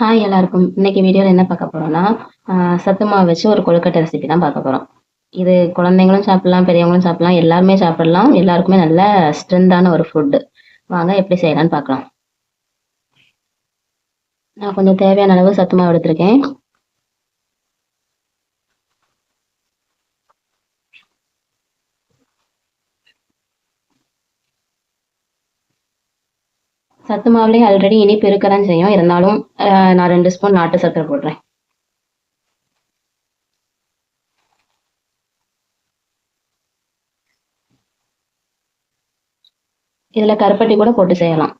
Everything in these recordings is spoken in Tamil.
ஹாய் எல்லாருக்கும். இன்னைக்கு வீடியோவில் என்ன பார்க்க போறோம்னா ஆஹ் வச்சு ஒரு கொழுக்கட்டை ரெசிபி தான் பார்க்க போறோம். இது குழந்தைங்களும் சாப்பிடலாம் பெரியவங்களும் சாப்பிடலாம் எல்லாருமே சாப்பிடலாம். எல்லாருக்குமே நல்ல ஸ்ட்ரென்த்தான ஒரு ஃபுட்டு வாங்க எப்படி செய்யலாம்னு பார்க்கலாம். நான் கொஞ்சம் தேவையான அளவு சத்துமாவை எடுத்திருக்கேன். சத்து மாவுலேயே ஆல்ரெடி இனிப்பு இருக்க தான் செய்யும். இருந்தாலும் நான் ரெண்டு ஸ்பூன் நாட்டு சர்க்கரை போடுறேன். இதில் கருப்பட்டி கூட போட்டு செய்யலாம்.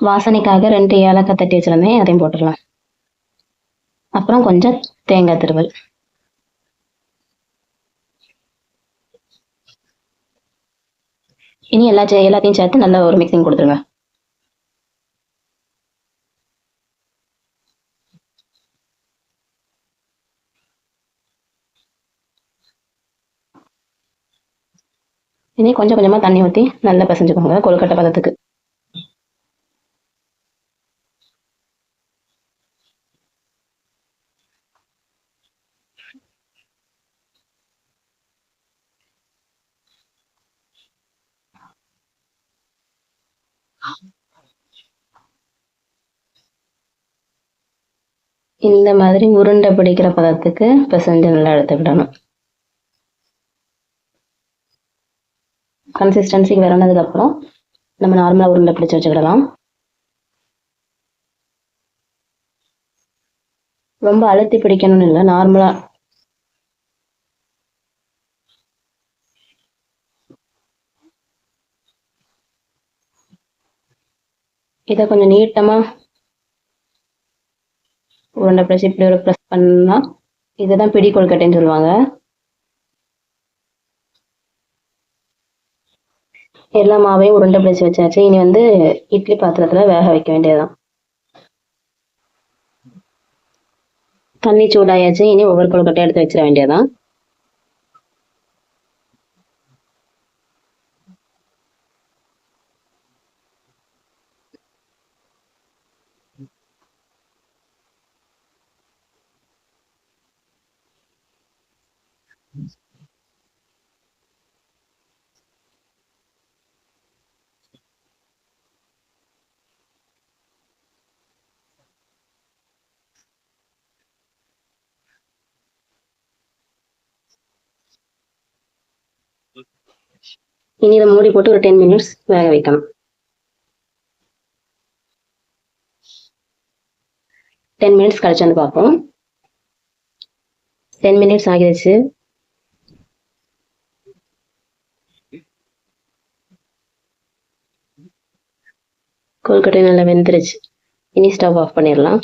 வாசனைக்காக ரெண்டு ஏலக்காய் தட்டி வச்சிருந்தேன். அதையும் போட்டுடலாம். அப்புறம் கொஞ்சம் தேங்காய் திருவல். இனி எல்லா சே- எல்லாத்தையும் சேர்த்து நல்லா ஒரு மிக்சிங் கொடுத்துருங்க. இனி கொஞ்சம் கொஞ்சமாக தண்ணி ஊற்றி நல்லா பிசைஞ்சுக்கோங்க கொழுக்கட்டை பதத்துக்கு. இந்த மாதிரி உருண்டை பிடிக்கிற பதத்துக்கு பிசைஞ்சு நல்லா எடுத்துக்கிடணும் கன்சிஸ்டன்சிக்கு வரனதுக்கு அப்புறம் நம்ம நார்மலா உருண்டை பிடிச்சு வச்சுக்கிடலாம் ரொம்ப அழுத்தி பிடிக்கணும்னு இல்லை நார்மலா இதை கொஞ்சம் நீட்டமா உருண்டை பிடிச்சி இப்படி ஒரு ப்ரெஸ் பண்ணா இதுதான் பிடி கொழுக்கட்டைன்னு சொல்லுவாங்க. எல்லா மாவையும் உருண்டை பிடிச்சி வச்சாச்சு. இனி வந்து இட்லி பாத்திரத்துல வேக வைக்க வேண்டியதுதான். தண்ணி சூடாயாச்சு. இனி ஒவ்வொரு கொழுக்கட்டையும் எடுத்து வச்சிட வேண்டியதுதான். இனி இதை மூடி போட்டு ஒரு டென் மினிட்ஸ் வேக வைக்கணும். டென் மினிட்ஸ் கழிச்சு வந்து பார்ப்போம். டென் மினிட்ஸ் ஆகிடுச்சு. கொழுக்கட்டை நல்லா வெந்துருச்சு. இனி ஸ்டவ் ஆஃப் பண்ணிடலாம்.